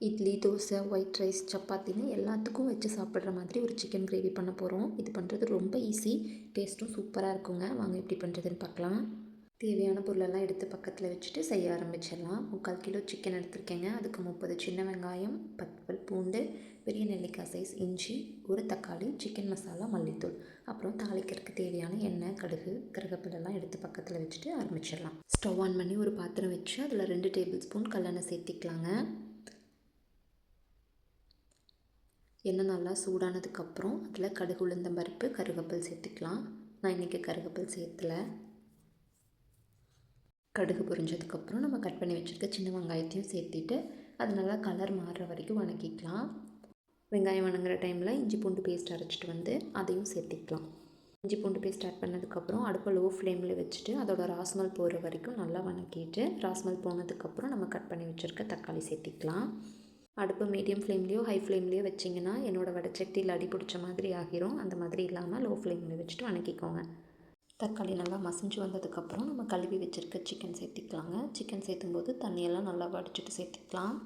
Idli dosa white rice சப்பாத்தின்னு எல்லாத்துக்கும் வச்சு சாப்பிட்ற மாதிரி ஒரு சிக்கன் கிரேவி பண்ண போகிறோம் இது பண்ணுறது ரொம்ப ஈஸி டேஸ்ட்டும் சூப்பராக இருக்குங்க. வாங்க எப்படி பண்ணுறதுன்னு பார்க்கலாம். தேவையான பொருளெல்லாம் எடுத்து பக்கத்தில் வச்சுட்டு செய்ய ஆரம்பிச்சிடலாம். முக்கால் கிலோ சிக்கன் எடுத்திருக்கேங்க. அதுக்கு முப்பது சின்ன வெங்காயம் பத்து பல் பூண்டு பெரிய நெல்லிக்காய் சைஸ் இஞ்சி ஒரு தக்காளி சிக்கன் மசாலா மல்லித்தூள். அப்புறம் தாளிக்கிறதுக்கு தேவையான எண்ணெய் கடுகு கருவேப்பிலெல்லாம் எடுத்து பக்கத்தில் வச்சுட்டு ஆரம்பிச்சிடலாம். ஸ்டவ் ஆன் பண்ணி ஒரு பாத்திரம் வச்சு அதில் ரெண்டு டேபிள் ஸ்பூன் கல்லெண்ணெய் சேர்த்திக்கலாங்க. எண்ணெய் நல்லா சூடானதுக்கப்புறம் அதில் கடுகு உளுந்தம் பருப்பு கருகப்பல் சேர்த்துக்கலாம். நான் இன்றைக்கி கருவேப்பில் சேர்த்தலை. கடுகு பொரிஞ்சதுக்கப்புறம் நம்ம கட் பண்ணி வச்சுருக்க சின்ன வெங்காயத்தையும் சேர்த்திட்டு அது நல்லா கலர் மாறுற வரைக்கும் வணக்கிக்கலாம். வெங்காயம் வணங்குற டைமில் இஞ்சி பூண்டு பேஸ்ட் அரைச்சிட்டு வந்து அதையும் சேர்த்திக்கலாம். இஞ்சி பூண்டு பேஸ்ட் ஆட் பண்ணதுக்கப்புறம் அடுப்பை லோ ஃப்ளேமில் வச்சுட்டு அதோட ராஸ்மல் போகிற வரைக்கும் நல்லா வணக்கிட்டு ராஸ்மல் போனதுக்கப்புறம் நம்ம கட் பண்ணி வச்சுருக்க தக்காளி சேர்த்திக்கலாம். அடுப்பு மீடியம் ஃப்ளேம்லேயோ ஹை ஃப்ளேம்லேயோ வச்சிங்கன்னா என்னோடய வடச்சட்டியில் அடி பிடிச்ச மாதிரி ஆகிரும். அந்த மாதிரி இல்லாமல் லோ ஃப்ளேமில் வச்சுட்டு வணக்கிக்கோங்க. தக்காளி நல்லா மசிஞ்சு வந்ததுக்கப்புறம் நம்ம கழுவி வச்சுருக்க சிக்கன் சேர்த்திக்கலாங்க. சிக்கன் சேர்த்தும்போது தண்ணியெல்லாம் நல்லா வடிச்சிட்டு சேர்த்திக்கலாம்.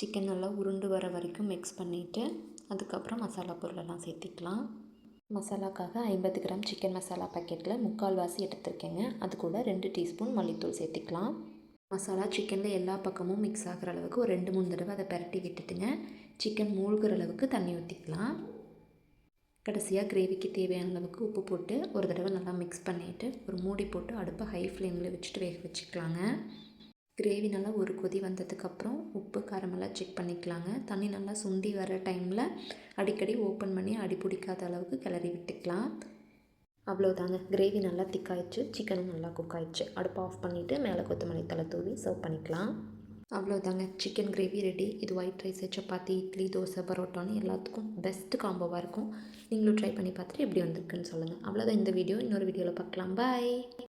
சிக்கன் நல்லா உருண்டு வர வரைக்கும் மிக்ஸ் பண்ணிவிட்டு அதுக்கப்புறம் மசாலா பொருளெல்லாம் சேர்த்திக்கலாம். மசாலாக்காக ஐம்பது கிராம் சிக்கன் மசாலா பாக்கெட்டில் முக்கால்வாசி எடுத்திருக்கேங்க. அது கூட ரெண்டு டீஸ்பூன் மல்லித்தூள் சேர்த்திக்கலாம். மசாலா சிக்கனில் எல்லா பக்கமும் மிக்ஸ் ஆகிற அளவுக்கு ஒரு ரெண்டு மூணு தடவை அதை பரட்டி விட்டுட்டுங்க. சிக்கன் மூழ்கிற அளவுக்கு தண்ணி ஊற்றிக்கலாம் கடைசியாக கிரேவிக்கு தேவையான அளவுக்கு உப்பு போட்டு ஒரு தடவை நல்லா மிக்ஸ் பண்ணிவிட்டு ஒரு மூடி போட்டு அடுப்பை ஹை ஃப்ளேமில் வச்சுட்டு வேக வச்சுக்கலாங்க. கிரேவி நல்லா ஒரு கொதி வந்ததுக்கப்புறம் உப்பு காரமெல்லாம் செக் பண்ணிக்கலாங்க. தண்ணி நல்லா சுண்டி வர டைமில் அடிக்கடி ஓப்பன் பண்ணி அடி பிடிக்காத அளவுக்கு கிளறி விட்டுக்கலாம். அவ்வளோதாங்க கிரேவி நல்லா திக்காயிடுச்சு சிக்கனும் நல்லா குக் ஆயிடுச்சு. அடுப்பு ஆஃப் பண்ணிவிட்டு மேலே கொத்தமல்லி தலை தூவி சர்வ் பண்ணிக்கலாம். அவ்வளோதாங்க சிக்கன் கிரேவி ரெடி இது ஒயிட் ரைஸ் சப்பாத்தி இட்லி தோசை பரோட்டான்னு எல்லாத்துக்கும் பெஸ்ட்டு காம்போவாக இருக்கும். நீங்களும் ட்ரை பண்ணி பார்த்துட்டு எப்படி வந்திருக்குன்னு சொல்லுங்கள் அவ்வளோதான் இந்த வீடியோ இன்னொரு வீடியோவில் பார்க்கலாம். பாய்